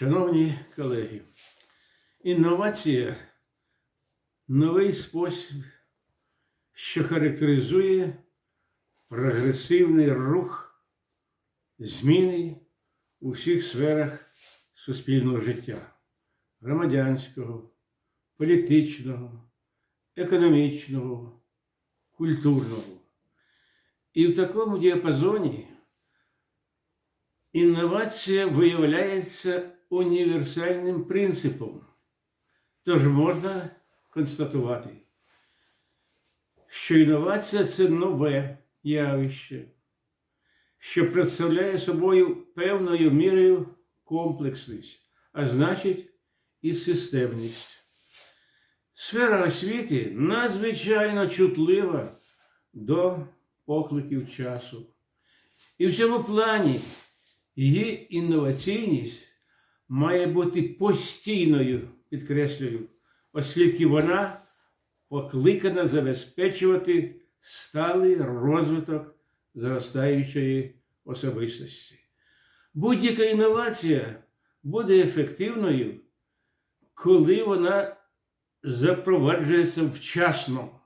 Шановні колеги, інновація новий спосіб, що характеризує прогресивний рух зміни у всіх сферах суспільного життя громадянського, політичного, економічного, культурного. І в такому діапазоні інновація виявляється універсальним принципом. Тож можна констатувати, що інновація це нове явище, що представляє собою певною мірою комплексність, а значить і системність. Сфера освіти надзвичайно чутлива до покликів часу. І в цьому плані її інноваційність має бути постійною, підкреслюю, оскільки вона покликана забезпечувати сталий розвиток зростаючої особистості. Будь-яка інновація буде ефективною, коли вона запроваджується вчасно.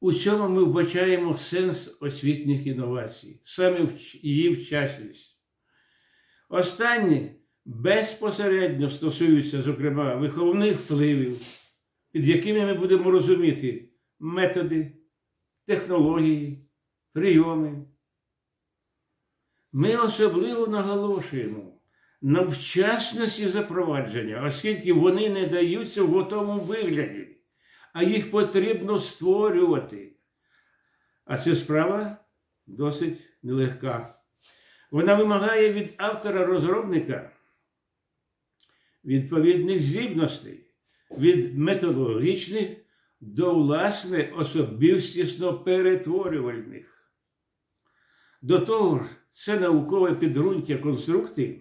У цьому ми вбачаємо сенс освітніх інновацій, саме її вчасність. Останні безпосередньо стосуються, зокрема, виховних впливів, під якими ми будемо розуміти методи, технології, прийоми. Ми особливо наголошуємо на вчасності запровадження, оскільки вони не даються в готовому вигляді а їх потрібно створювати. А ця справа досить нелегка. Вона вимагає від автора-розробника відповідних здібностей, від методологічних до власне особистісно перетворювальних. До того ж, це наукове підґрунтя конструкти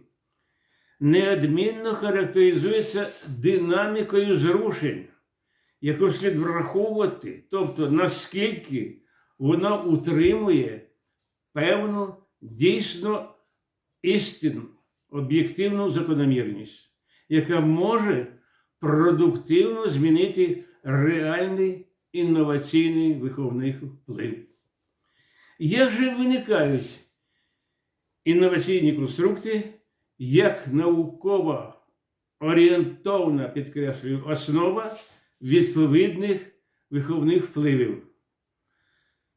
неодмінно характеризується динамікою зрушень яку слід враховувати, тобто наскільки вона утримує певну дійсно істинну, об'єктивну закономірність, яка може продуктивно змінити реальний інноваційний виховний вплив. Як же виникають інноваційні конструкти як наукова орієнтовна, підкреслюю, основа відповідних виховних впливів.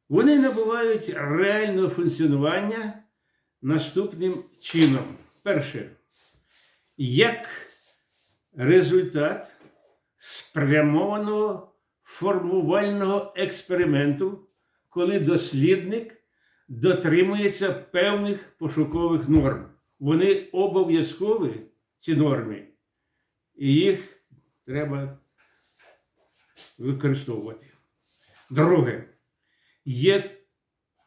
Вони набувають реального функціонування наступним чином. Перше, як результат спрямованого формувального експерименту, коли дослідник дотримується певних пошукових норм. Вони обов'язкові, ці норми, і їх треба використовувати. Друге, є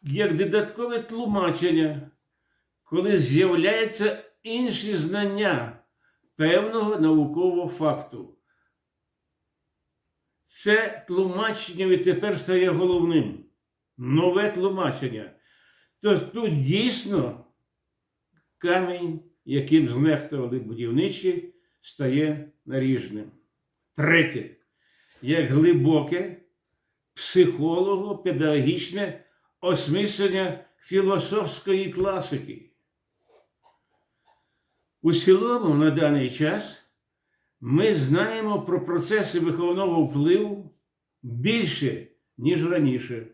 як додаткове тлумачення, коли з'являються інші знання певного наукового факту. Це тлумачення відтепер стає головним. Нове тлумачення. То тут дійсно камінь, яким знехтували будівничі, стає наріжним. Третє як глибоке психолого-педагогічне осмислення філософської класики. У цілому на даний час ми знаємо про процеси виховного впливу більше, ніж раніше.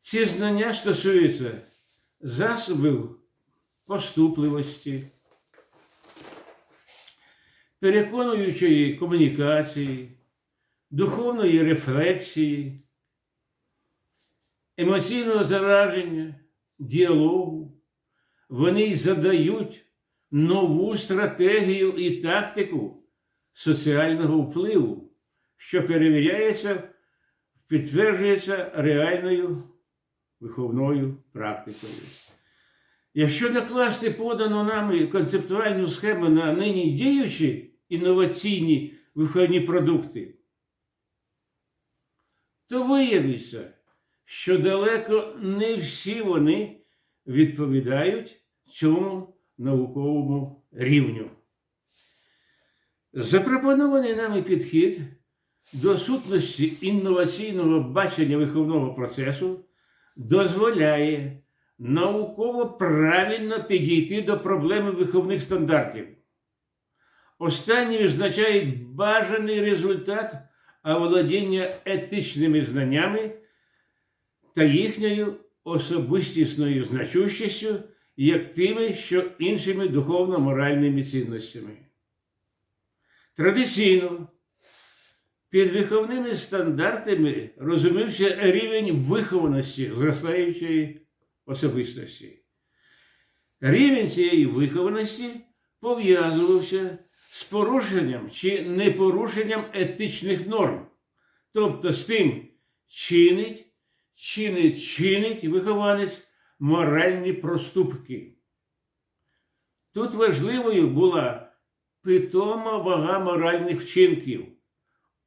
Ці знання стосуються засобів поступливості переконуючої комунікації, духовної рефлексії, емоційного зараження, діалогу, вони задають нову стратегію і тактику соціального впливу, що перевіряється, підтверджується реальною виховною практикою. Якщо накласти подану нами концептуальну схему на нині діючі інноваційні виховні продукти, то виявиться, що далеко не всі вони відповідають цьому науковому рівню. Запропонований нами підхід до сутності інноваційного бачення виховного процесу дозволяє науково правильно підійти до проблеми виховних стандартів. Останні відзначають бажаний результат оволодіння етичними знаннями та їхньою особистісною значущістю, як тими, що іншими духовно-моральними цінностями. Традиційно під виховними стандартами розумівся рівень вихованості зростаючої особистості. Рівень цієї вихованості пов'язувався з порушенням чи непорушенням етичних норм, тобто з тим, чинить чи не чинить вихованець моральні проступки. Тут важливою була питома вага моральних вчинків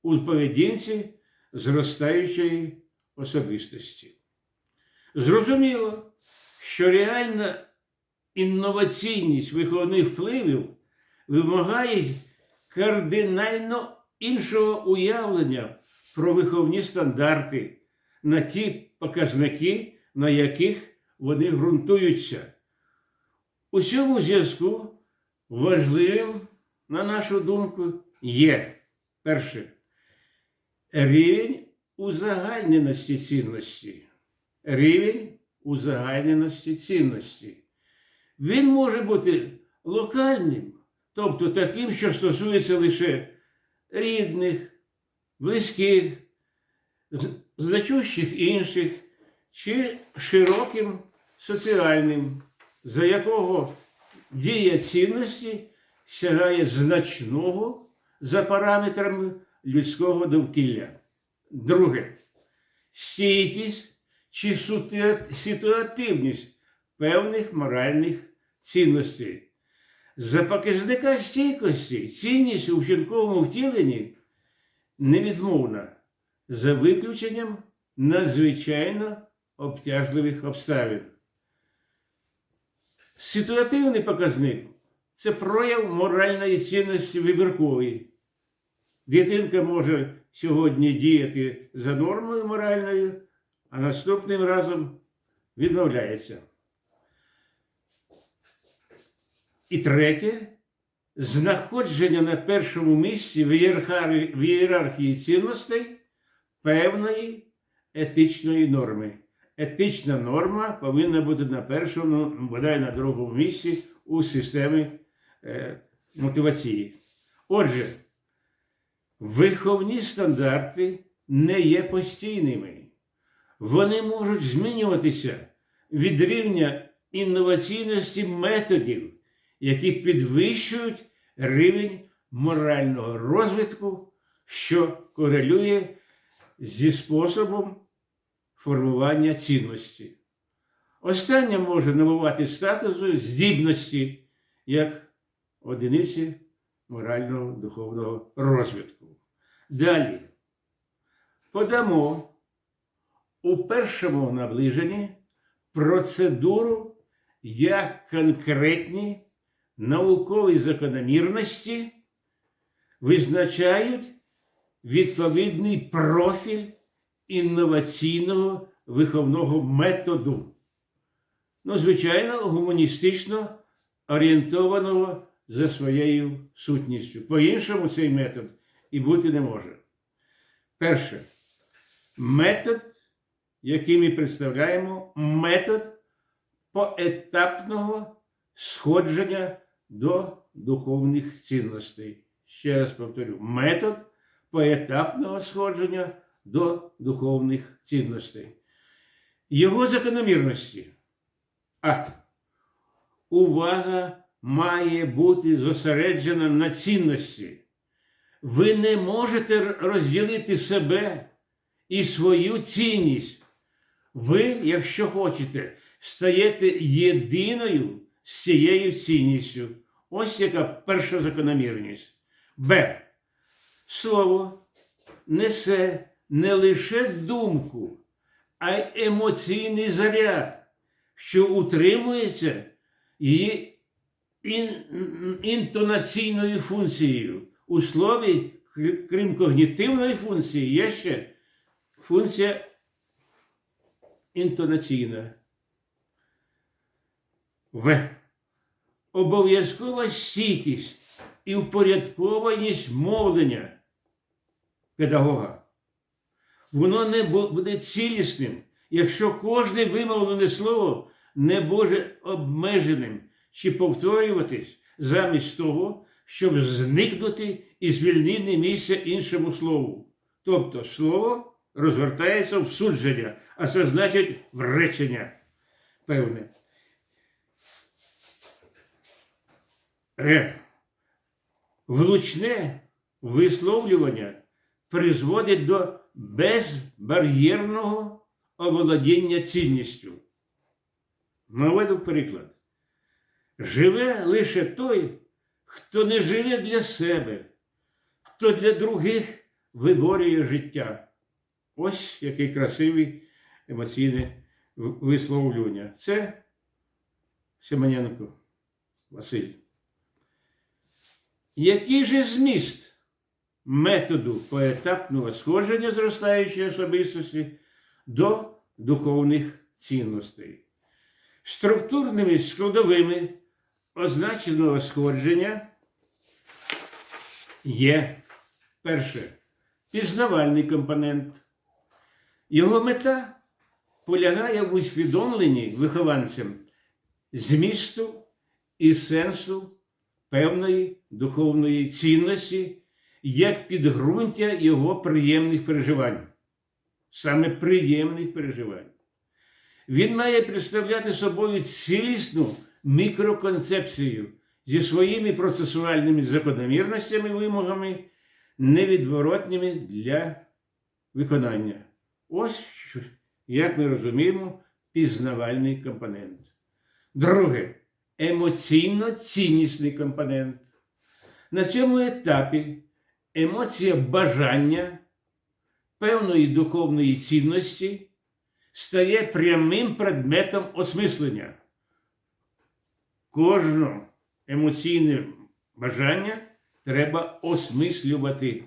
у поведінці зростаючої особистості. Зрозуміло, що реальна інноваційність виховних впливів вимагає кардинально іншого уявлення про виховні стандарти на ті показники, на яких вони ґрунтуються. У цьому зв'язку важливим, на нашу думку, є перше рівень узагальненості цінності. Рівень узагальненості цінності. Він може бути локальним, тобто таким, що стосується лише рідних, близьких, значущих інших, чи широким соціальним, за якого дія цінності сягає значного за параметрами людського довкілля. Друге, стійкість чи ситуативність певних моральних цінностей. За показника стійкості цінність у вчинковому втіленні невідмовна, за виключенням надзвичайно обтяжливих обставин. Ситуативний показник це прояв моральної цінності вибіркової. Дитинка може сьогодні діяти за нормою моральною, а наступним разом відмовляється. І третє знаходження на першому місці в ієрархії, цінностей певної етичної норми. Етична норма повинна бути на першому, бодай на другому місці у системі е, мотивації. Отже, виховні стандарти не є постійними. Вони можуть змінюватися від рівня інноваційності методів, які підвищують рівень морального розвитку, що корелює зі способом формування цінності. Останнє може набувати статусу здібності як одиниці морального духовного розвитку. Далі подамо у першому наближенні процедуру як конкретні наукові закономірності визначають відповідний профіль інноваційного виховного методу. Ну, звичайно, гуманістично орієнтованого за своєю сутністю. По-іншому цей метод і бути не може. Перше, метод, який ми представляємо, метод поетапного сходження до духовних цінностей. Ще раз повторю, метод поетапного сходження до духовних цінностей. Його закономірності. А. Увага має бути зосереджена на цінності. Ви не можете розділити себе і свою цінність. Ви, якщо хочете, стаєте єдиною з цією цінністю. Ось яка перша закономірність. Б. Слово несе не лише думку, а й емоційний заряд, що утримується ін- інтонаційною функцією. У слові, крім когнітивної функції, є ще функція інтонаційна. В. Обов'язкова стійкість і впорядкованість мовлення педагога. Воно не буде цілісним, якщо кожне вимовлене слово не буде обмеженим чи повторюватись замість того, щоб зникнути і звільнити місце іншому слову. Тобто слово розгортається в судження, а це значить в речення певне. Е. Влучне висловлювання призводить до безбар'єрного оволодіння цінністю. Наведу приклад. Живе лише той, хто не живе для себе, хто для других виборює життя. Ось який красивий емоційне висловлювання. Це Семененко Василь. Який же зміст методу поетапного сходження зростаючої особистості до духовних цінностей? Структурними складовими означеного сходження є перше пізнавальний компонент. Його мета полягає в усвідомленні вихованцям змісту і сенсу певної духовної цінності як підґрунтя його приємних переживань, саме приємних переживань. Він має представляти собою цілісну мікроконцепцію зі своїми процесуальними закономірностями, вимогами, невідворотніми для виконання. Ось як ми розуміємо, пізнавальний компонент. Друге емоційно-ціннісний компонент. На цьому етапі емоція бажання певної духовної цінності стає прямим предметом осмислення. Кожне емоційне бажання треба осмислювати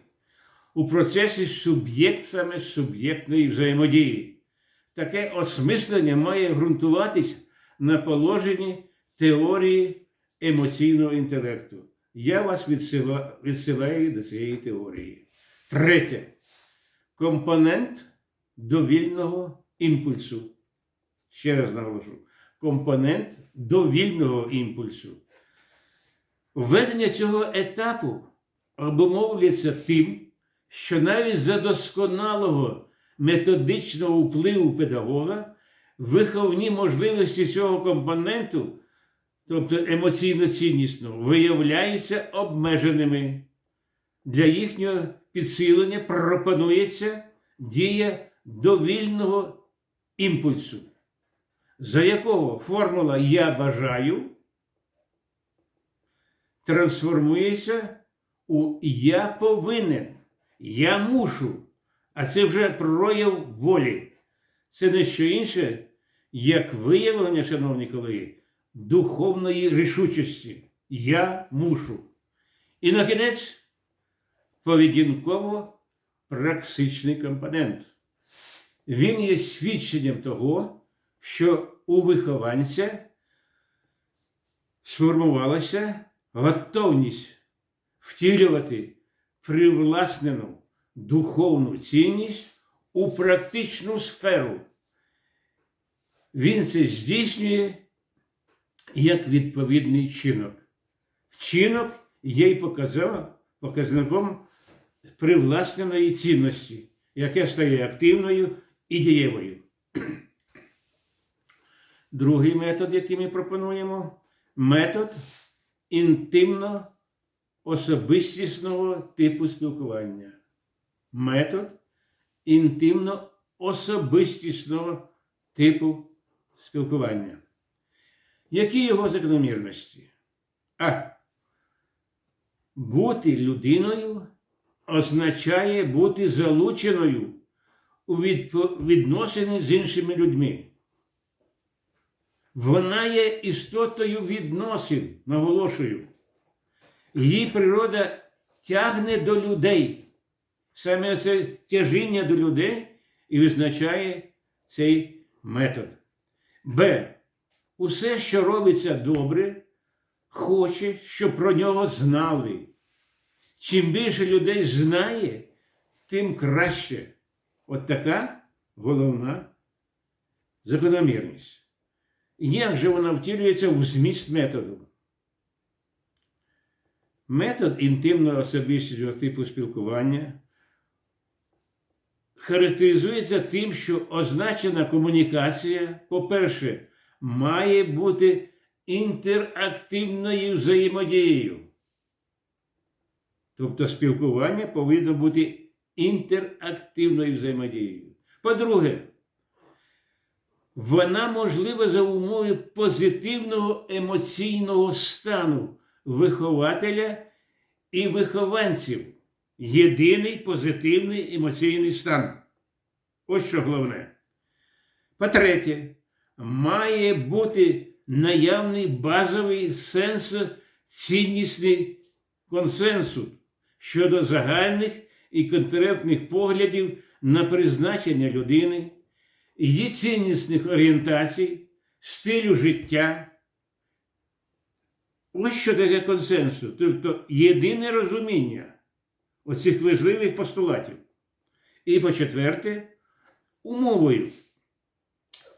у процесі суб'єкт саме суб'єктної взаємодії. Таке осмислення має ґрунтуватись на положенні теорії емоційного інтелекту. Я вас відсила- відсилаю до цієї теорії. Третє. Компонент довільного імпульсу. Ще раз наголошу. Компонент довільного імпульсу. Введення цього етапу обумовлюється тим, що навіть за досконалого методичного впливу педагога виховні можливості цього компоненту, тобто емоційно ціннісного, виявляються обмеженими. Для їхнього підсилення пропонується дія довільного імпульсу, за якого формула Я бажаю трансформується у Я повинен, я мушу, а це вже прояв волі. Це не що інше, як виявлення, шановні колеги, духовної рішучості. Я мушу. І на кінець поведінково-праксичний компонент. Він є свідченням того, що у вихованця сформувалася готовність втілювати привласнену духовну цінність у практичну сферу. Він це здійснює як відповідний чинок. Вчинок є й показником привласненої цінності, яке стає активною і дієвою. Другий метод, який ми пропонуємо, метод інтимно особистісного типу спілкування. Метод інтимно особистісного типу спілкування. Які його закономірності? А. Бути людиною означає бути залученою у відносини з іншими людьми. Вона є істотою відносин, наголошую. Її природа тягне до людей. Саме це тяжіння до людей і визначає цей метод. Б. Усе, що робиться добре, хоче, щоб про нього знали. Чим більше людей знає, тим краще. От така головна закономірність. Як же вона втілюється в зміст методу? Метод інтимного особистого типу спілкування характеризується тим, що означена комунікація, по-перше, має бути інтерактивною взаємодією. Тобто спілкування повинно бути інтерактивною взаємодією. По-друге, вона можлива за умови позитивного емоційного стану вихователя і вихованців. Єдиний позитивний емоційний стан. Ось що головне. По-третє, має бути наявний базовий сенсо-ціннісний консенсус щодо загальних і конкретних поглядів на призначення людини, її ціннісних орієнтацій, стилю життя. Ось що таке консенсус, тобто єдине розуміння оцих важливих постулатів. І по-четверте, умовою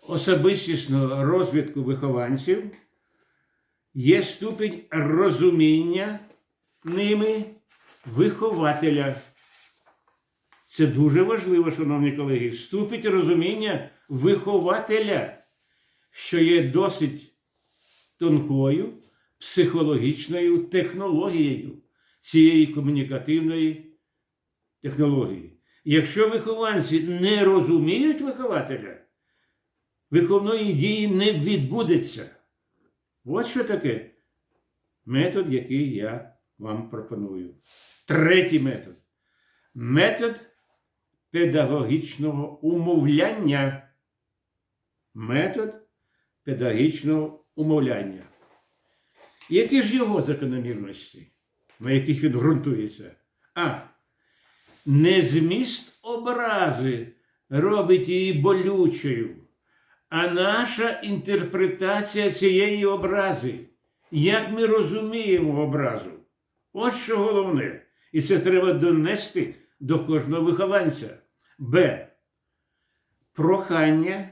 особистісного розвитку вихованців є ступінь розуміння ними вихователя. Це дуже важливо, шановні колеги, ступінь розуміння вихователя, що є досить тонкою психологічною технологією цієї комунікативної технології. Якщо вихованці не розуміють вихователя, виховної дії не відбудеться. Ось що таке метод, який я вам пропоную. Третій метод. Метод педагогічного умовляння. Метод педагогічного умовляння. Які ж його закономірності, на яких він ґрунтується? А. Не зміст образи робить її болючою, а наша інтерпретація цієї образи. Як ми розуміємо образу? Ось що головне. І це треба донести до кожного вихованця. Б. Прохання,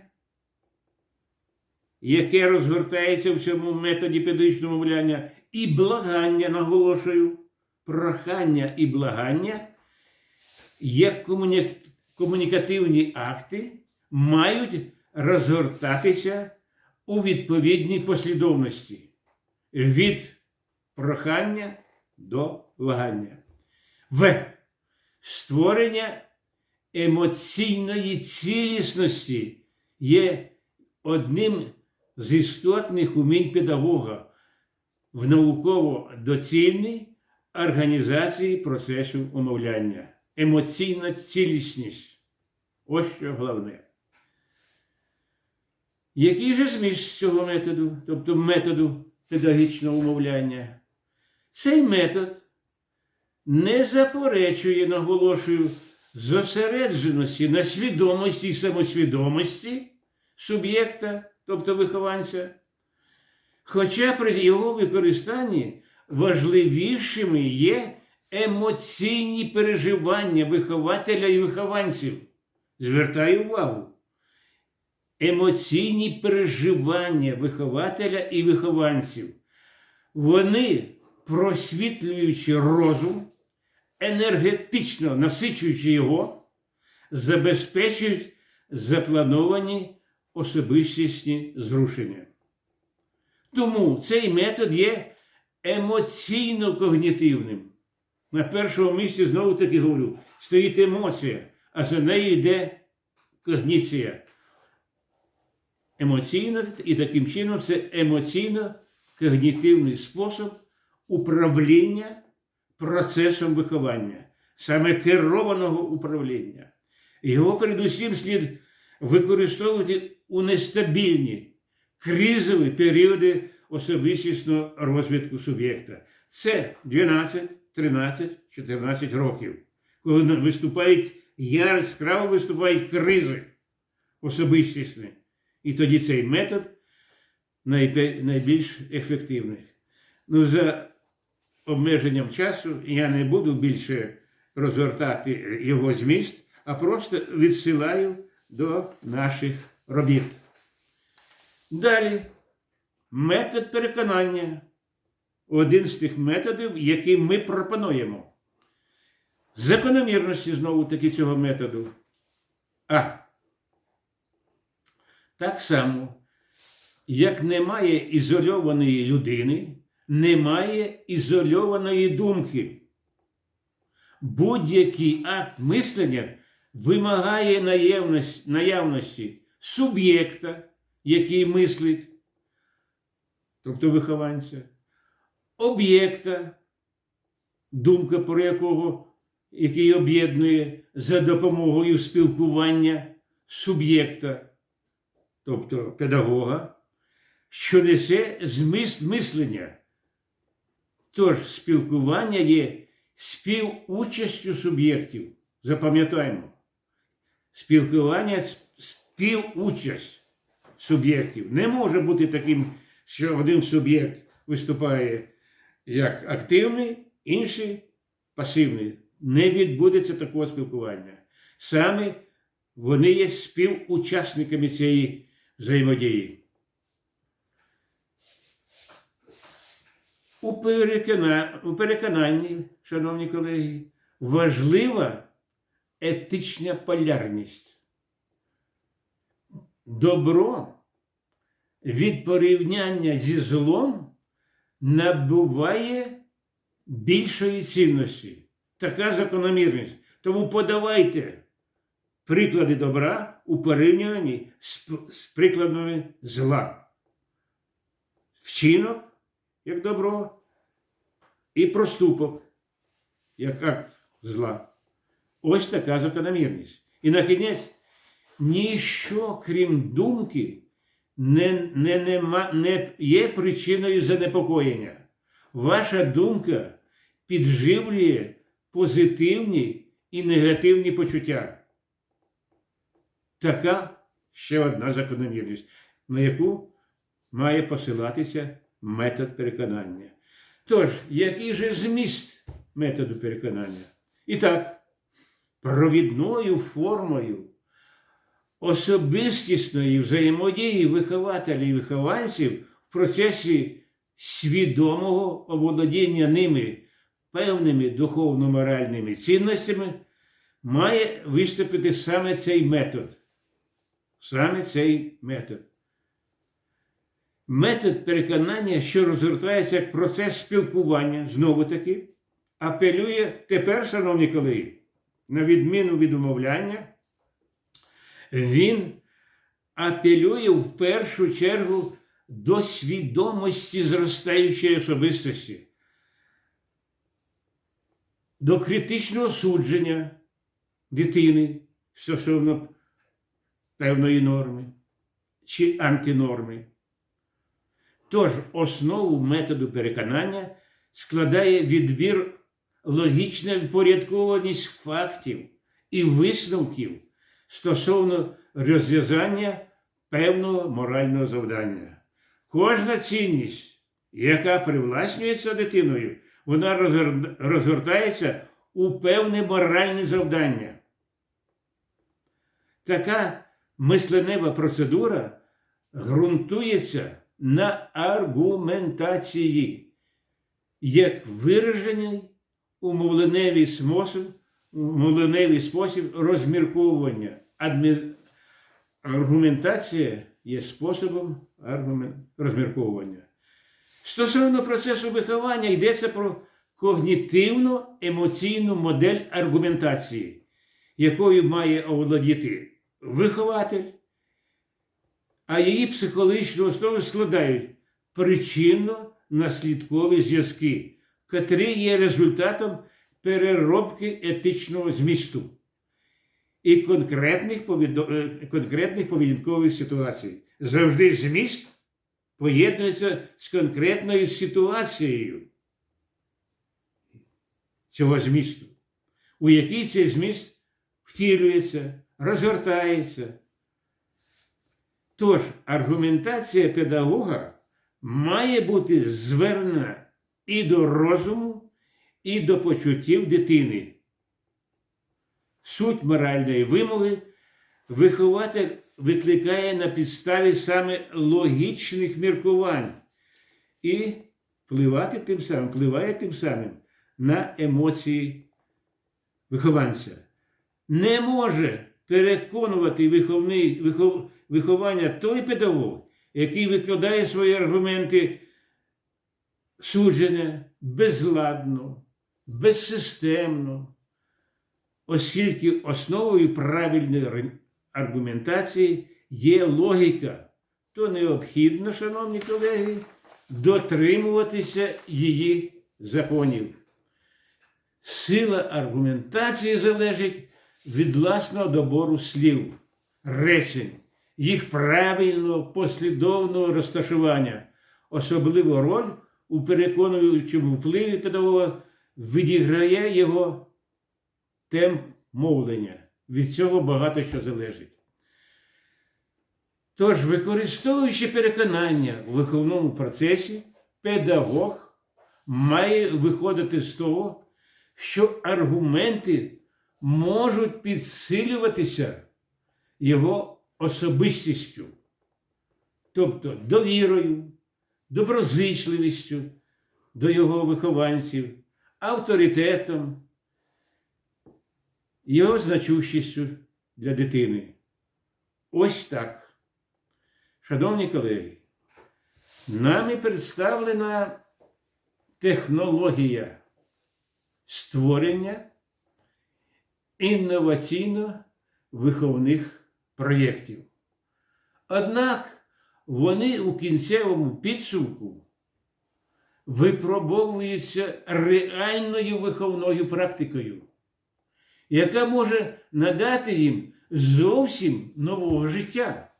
яке розгортається в цьому методі педагогічного мовляння, і благання, наголошую, прохання і благання, як комуні... комунікативні акти, мають розгортатися у відповідній послідовності від прохання до благання. В. Створення емоційної цілісності є одним з істотних умінь педагога в науково-доцільній організації процесу умовляння. Емоційна цілісність. Ось що головне. Який же зміст цього методу, тобто методу педагогічного умовляння? Цей метод не заперечує, наголошую, зосередженості на свідомості і самосвідомості суб'єкта, тобто вихованця, хоча при його використанні важливішими є емоційні переживання вихователя і вихованців. Звертаю увагу. Емоційні переживання вихователя і вихованців. Вони, просвітлюючи розум, енергетично насичуючи його, забезпечують заплановані особистісні зрушення. Тому цей метод є емоційно-когнітивним. На першому місці знову таки говорю, стоїть емоція, а за нею йде когніція. Емоційно, і таким чином це емоційно-когнітивний спосіб управління процесом виховання, саме керованого управління. Його передусім слід використовувати у нестабільні, кризові періоди особистісного розвитку суб'єкта. Це 12, 13, 14 років, коли виступають яскраво виступають кризи особистісні. І тоді цей метод найбільш ефективний. Ну, за обмеженням часу я не буду більше розгортати його зміст, а просто відсилаю до наших робіт. Далі метод переконання. Один з тих методів, який ми пропонуємо. Закономірності знову таки цього методу. А. Так само, як немає ізольованої людини, немає ізольованої думки. Будь-який акт мислення вимагає наявності, наявності суб'єкта, який мислить, тобто вихованця, об'єкта, думка про якого, який об'єднує за допомогою спілкування суб'єкта, тобто педагога, що несе зміст мислення. Тож спілкування є співучастю суб'єктів. Запам'ятаємо. Спілкування співучасть суб'єктів. Не може бути таким, що один суб'єкт виступає як активний, інший пасивний. Не відбудеться такого спілкування. Саме вони є співучасниками цієї взаємодії. У, перекона... у переконанні, шановні колеги, важлива етична полярність. Добро від порівняння зі злом набуває більшої цінності. Така закономірність. Тому подавайте приклади добра у порівнянні з, прикладами зла. Вчинок як добро і проступок як акт зла. Ось така закономірність. І на кінець, ніщо, крім думки, не, не, нема, не є причиною занепокоєння. Ваша думка підживлює позитивні і негативні почуття. Така ще одна закономірність, на яку має посилатися метод переконання. Тож, який же зміст методу переконання? І так, провідною формою особистісної взаємодії вихователів і вихованців в процесі свідомого оволодіння ними певними духовно-моральними цінностями має виступити саме цей метод. Саме цей метод. Метод переконання, що розгортається як процес спілкування, знову таки, апелює тепер, шановні колеги, на відміну від умовляння, він апелює в першу чергу до свідомості зростаючої особистості, до критичного судження дитини стосовно певної норми чи антинорми. Тож основу методу переконання складає відбір логічна впорядкованість фактів і висновків стосовно розв'язання певного морального завдання. Кожна цінність, яка привласнюється дитиною, вона розгортається у певне моральне завдання. Така мисленева процедура ґрунтується на аргументації, як виражений у мовленевий спосіб, мовленевий спосіб розмірковування. Адмі- Аргументація є способом аргумен- розмірковування. Стосовно процесу виховання йдеться про когнітивно-емоційну модель аргументації, якою має оволодіти вихователь, а її психологічну основу складають причинно-наслідкові зв'язки, котрі є результатом переробки етичного змісту і конкретних, повідо- е, конкретних поведінкових ситуацій. Завжди зміст поєднується з конкретною ситуацією цього змісту, у якій цей зміст втілюється, розгортається. Тож аргументація педагога має бути звернена і до розуму, і до почуттів дитини. Суть моральної вимоги вихователь викликає на підставі саме логічних міркувань і впливати тим самим, впливає тим самим на емоції вихованця. Не може переконувати виховний, вихов, виховання той педагог, який викладає свої аргументи суджене, безладно, безсистемно, оскільки основою правильної аргументації є логіка, то необхідно, шановні колеги, дотримуватися її законів. Сила аргументації залежить від власного добору слів, речень, їх правильного послідовного розташування. Особливу роль у переконуючому впливі педагога відіграє його темп мовлення. Від цього багато що залежить. Тож, використовуючи переконання у виховному процесі, педагог має виходити з того, що аргументи можуть підсилюватися його особистістю, тобто довірою, доброзичливістю до його вихованців, авторитетом, його значущістю для дитини. Ось так. Шановні колеги, нами представлена технологія створення інноваційно-виховних проєктів. Однак вони у кінцевому підсумку випробовуються реальною виховною практикою, яка може надати їм зовсім нового життя.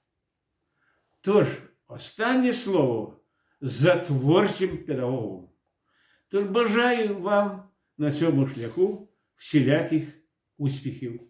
Тож, останнє слово за творчим педагогом. Тож бажаю вам на цьому шляху всіляких успіхів.